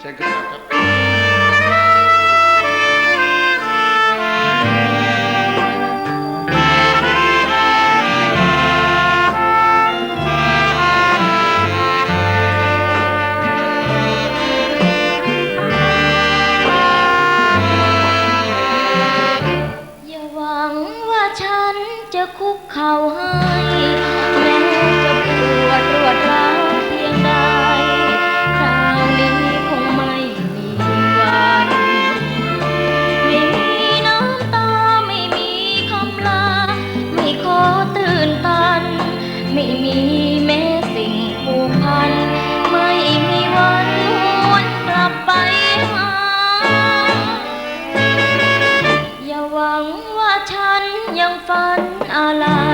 เชิญขึ้นมาอย่าหวังว่าฉันจะคุกเข่าให้ ฉันยังฝันอะไร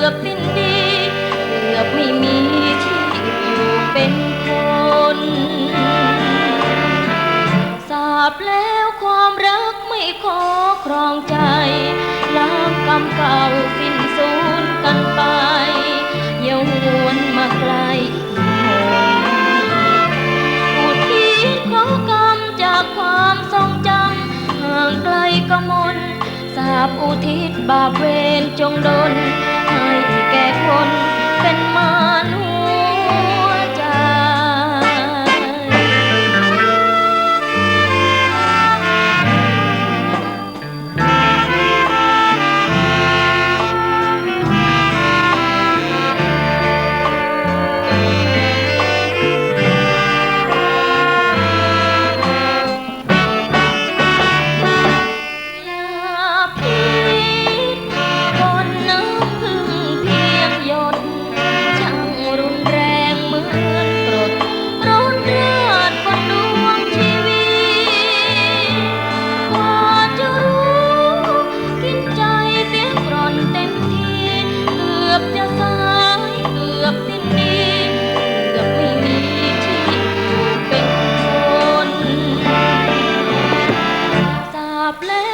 ือบสิ้นดี เกือบไม่มีที่อยู่เป็นคนสาบแล้วความรักไม่ขอครองใจลางกรรมเก่าสิ้นสูญกันไปเยาววนมาไกลอุทิศขอกรรมจากความทรงจำห่างไกลก็มนสาบอุทิศบาปเวรจงดน แก่คนเป็นมนุ problem.